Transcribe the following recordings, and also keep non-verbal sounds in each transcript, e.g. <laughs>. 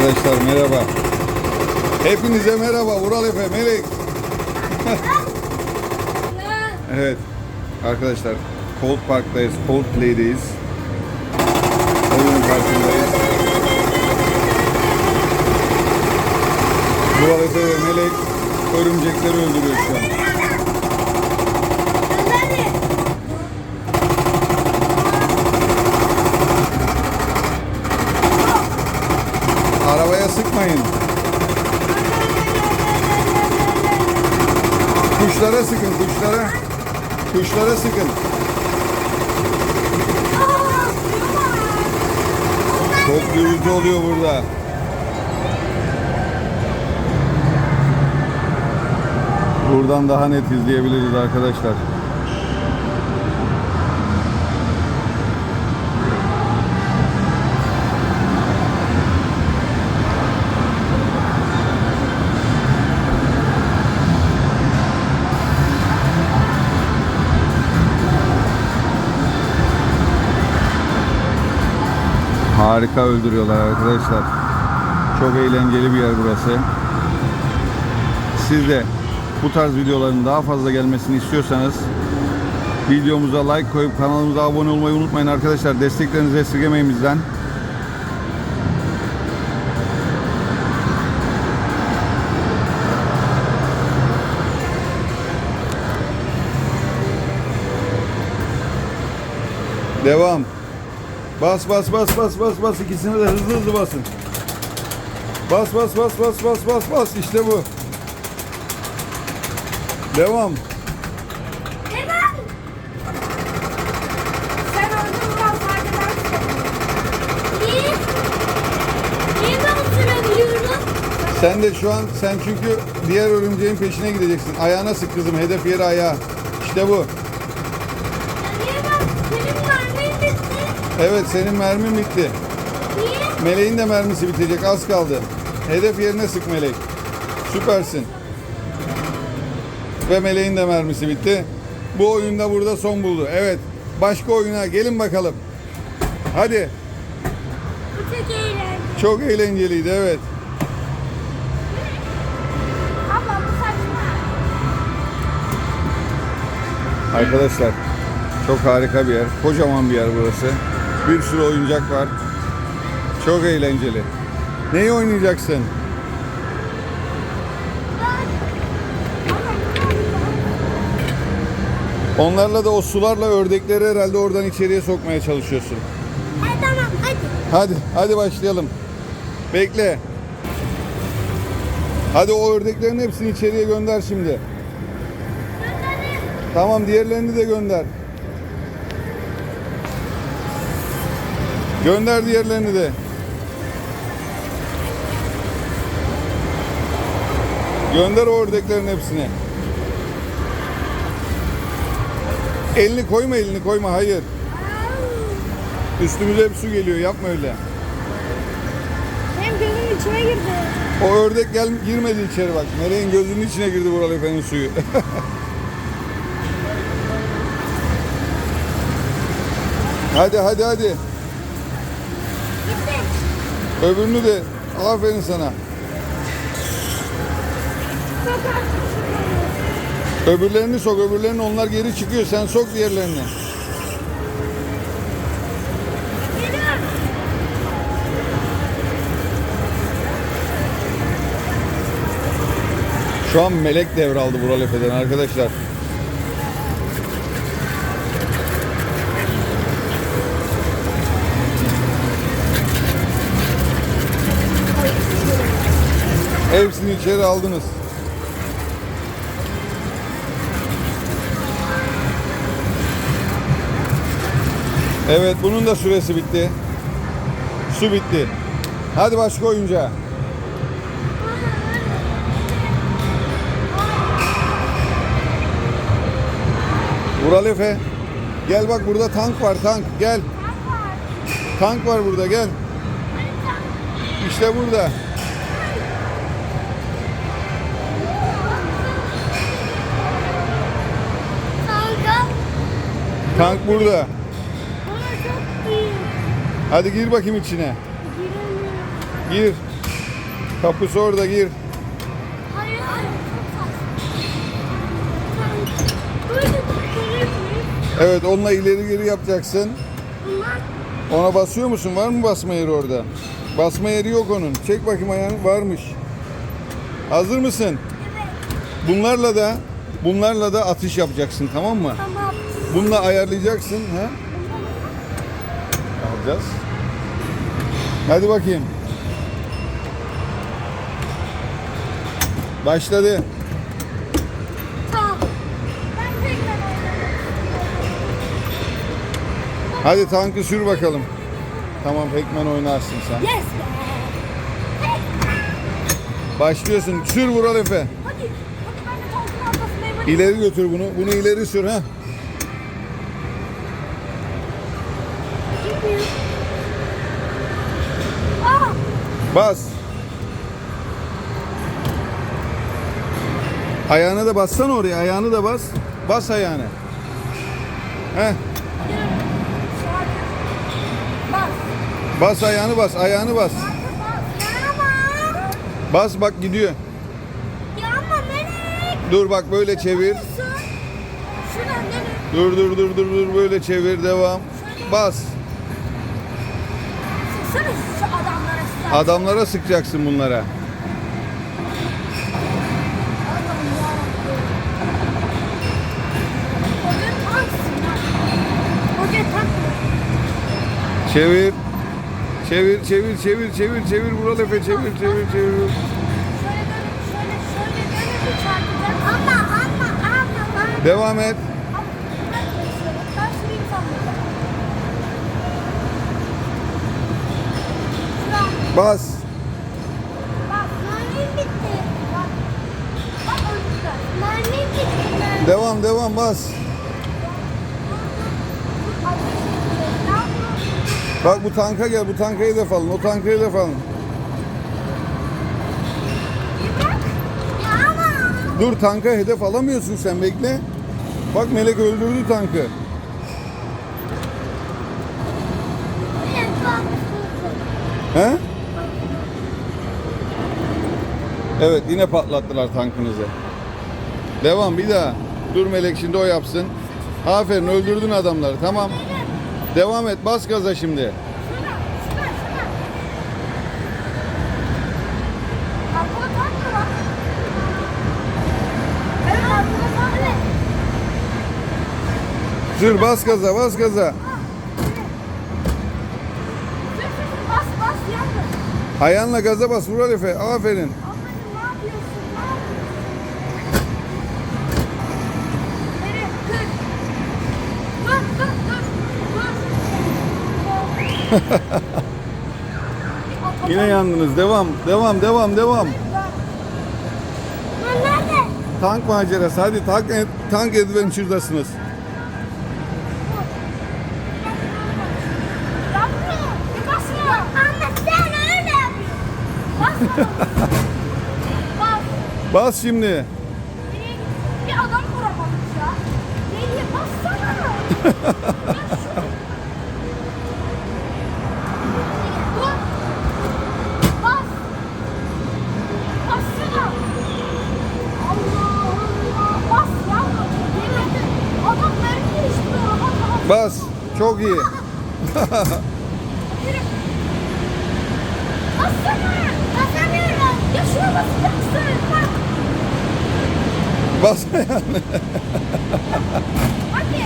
Arkadaşlar merhaba. Hepinize merhaba. Vural Efe, Melek. <laughs> Evet. Arkadaşlar Cold Park'tayız. Cold Play'deyiz. Oyun parkındayız. Vural Efe ve Melek örümcekleri öldürüyor şu an. Kuşlara sıkın, kuşlara. Kuşlara sıkın. Çok gürültü oluyor burada. Buradan daha net izleyebiliriz arkadaşlar. Harika öldürüyorlar arkadaşlar. Çok eğlenceli bir yer burası. Siz de bu tarz videoların daha fazla gelmesini istiyorsanız videomuza like koyup kanalımıza abone olmayı unutmayın arkadaşlar. Desteklerinizi esirgemeyin bizden. Devam. Bas bas bas bas bas bas ikisini de hızlı hızlı basın. Bas bas bas bas bas bas bas işte bu. Devam. Neden? Sen orada biraz arkadaşsın. Niye? Niye ben sürebiliyorum? Sen de şu an sen çünkü diğer örümceğin peşine gideceksin. Ayağına sık kızım. Hedef yeri ayağı. İşte bu. Niye ben? Senin mermin bitti. Evet senin mermin bitti. Niye? Meleğin de mermisi bitecek. Az kaldı. Hedef yerine sık melek. Süpersin. Ve meleğin de mermisi bitti. Bu oyunda burada son buldu. Evet. Başka oyuna gelin bakalım. Hadi. Bu çok eğlenceli. Çok eğlenceliydi evet. Abla bu saçma. Arkadaşlar çok harika bir yer. Kocaman bir yer burası. Bir sürü oyuncak var. Çok eğlenceli. Neyi oynayacaksın? Onlarla da o sularla ördekleri herhalde oradan içeriye sokmaya çalışıyorsun. Hadi tamam hadi. Hadi, hadi başlayalım. Bekle. Hadi o ördeklerin hepsini içeriye gönder şimdi. Tamam, diğerlerini de gönder. Gönder diğerlerini de. Gönder o ördeklerin hepsini. Elini koyma, elini koyma. Hayır. Üstümüze hep su geliyor. Yapma öyle. Benim gözüm içine girdi. O ördek gel girmedi içeri bak. Meleğin gözünün içine girdi Vural Efe'nin suyu. <laughs> hadi hadi hadi. Öbürünü de aferin sana. Öbürlerini sok öbürlerini onlar geri çıkıyor. Sen sok diğerlerini. Şu an melek devraldı Vural Efe'den arkadaşlar. Hepsini içeri aldınız. Evet bunun da süresi bitti. Su bitti. Hadi başka oyuncağa. Vural Efe. Gel bak burada tank var tank gel. Tank var burada gel. İşte burada. Tank burada. Hadi gir bakayım içine. Gir. Kapısı orada gir. Hayır hayır. Evet onunla ileri geri yapacaksın. Ona basıyor musun? Var mı basma yeri orada? Basma yeri yok onun. Çek bakayım ayağını. Varmış. Hazır mısın? evet. Bunlarla da bunlarla da atış yapacaksın tamam mı? Tamam. Bununla ayarlayacaksın. Ha? Alacağız. Hadi bakayım. Başladı. Tamam. Ben tekrar oynarım. Hadi tankı sür bakalım. Tamam Pekmen oynarsın sen. Yes be. Başlıyorsun. Sür Vural Efe. Hadi. Hadi ben de tankın arkasındayım. Hadi. İleri götür bunu. Bunu ileri sür ha. Aa. Bas. Ayağını da bassana oraya. Ayağını da bas. Bas ayağını. Heh. Bas. Bas ayağını bas. Ayağını bas. Bas. Bak gidiyor. Dur bak böyle çevir. Dur dur dur dur dur böyle çevir devam. Bas. Sıksana şu adamlara size. Adamlara sıkacaksın bunlara. Çevir. Çevir çevir çevir çevir çevir Vural Efe çevir çevir çevir. Şöyle dönüp şöyle şöyle dönüp bir çarpacak. Ama ama ama ama. Devam et. Ama ben şöyle ben süreyim sandım. Şuradan. Bas. Bak mermim bitti. Bak. Bak önümüzde. Mermim bitti. Mermim. Devam devam bas. Bak bu tanka gel. Bu tanka hedef alın. O tanka hedef alın. Dur tanka hedef alamıyorsun sen bekle. Bak Melek öldürdü tankı. He? Evet yine patlattılar tankınızı. Devam bir daha. Dur Melek şimdi o yapsın. Aferin öldürdün adamları tamam. Devam et bas gaza şimdi. Sür bas gaza bas gaza. Ayağınla gaza bas Vural Efe. Aferin. <laughs> Yine yandınız. Devam devam devam devam. Nerede? Tank macerası. Hadi tank, tank adventure'dasınız. Bas. Bas şimdi. Bir adam vuramamış ya. Nereye bassana. <laughs> Yürü. Bassana. Basamıyorum. Ya şuna basacaksın. Bak. Bas ayağını. Hadi.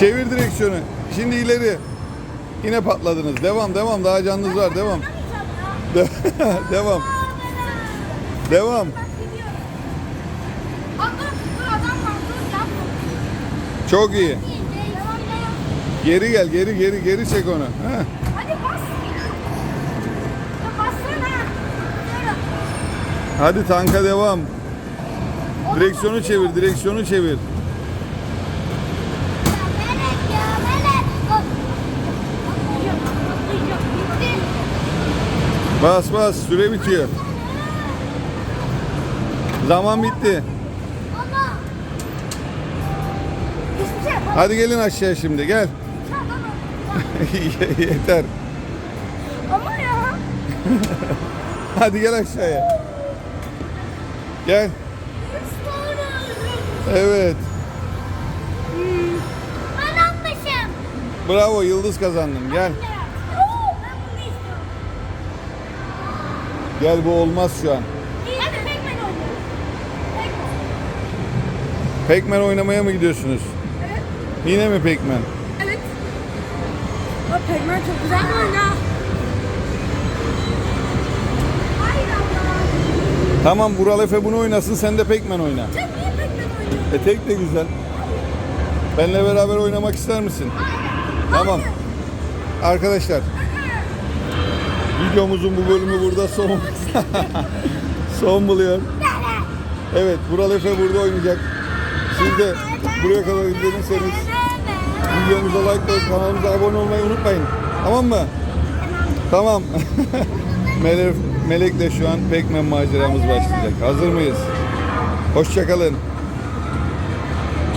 Çevir direksiyonu. Şimdi ileri. Yine patladınız. Devam devam. Daha canınız var. Devam. Ya. <laughs> devam. Devam. Bak gidiyorum. Dur adam var. Dur yapma. Çok iyi. Geri gel. Geri geri geri çek onu. Heh. Hadi bas. Ya bassana. Yürü. Hadi tanka devam. Direksiyonu çevir. Direksiyonu çevir. Ya melek ya melek. Dur. Atlayacağım, atlayacağım. Bitti. Bas bas. Süre bitiyor. Zaman bitti. Ama. Hiçbir şey yapamam. Hadi gelin aşağı şimdi. Gel. <laughs> Yeter. Ama ya. <laughs> Hadi gel aşağıya. Gel. Evet. Ben almışım. Bravo Yıldız kazandın. Gel. Gel bu olmaz şu an. Pac-Man oynamaya mı gidiyorsunuz? Evet. Yine mi Pac-Man? Bak Pac-Man çok güzel abla. Tamam Vural Efe bunu oynasın sen de Pac-Man oyna. Sen niye Pac-Man oynuyorsun? E tek de güzel. Benle beraber oynamak ister misin? Tamam. Arkadaşlar videomuzun bu bölümü burada son <laughs> son buluyor. Evet Vural Efe burada oynayacak. Siz de buraya kadar izlediyseniz videomuza like koyup kanalımıza abone olmayı unutmayın. Tamam mı? Tamam. <laughs> Melek, Melek'le şu an Pac-Man maceramız başlayacak. Hazır mıyız? Hoşçakalın.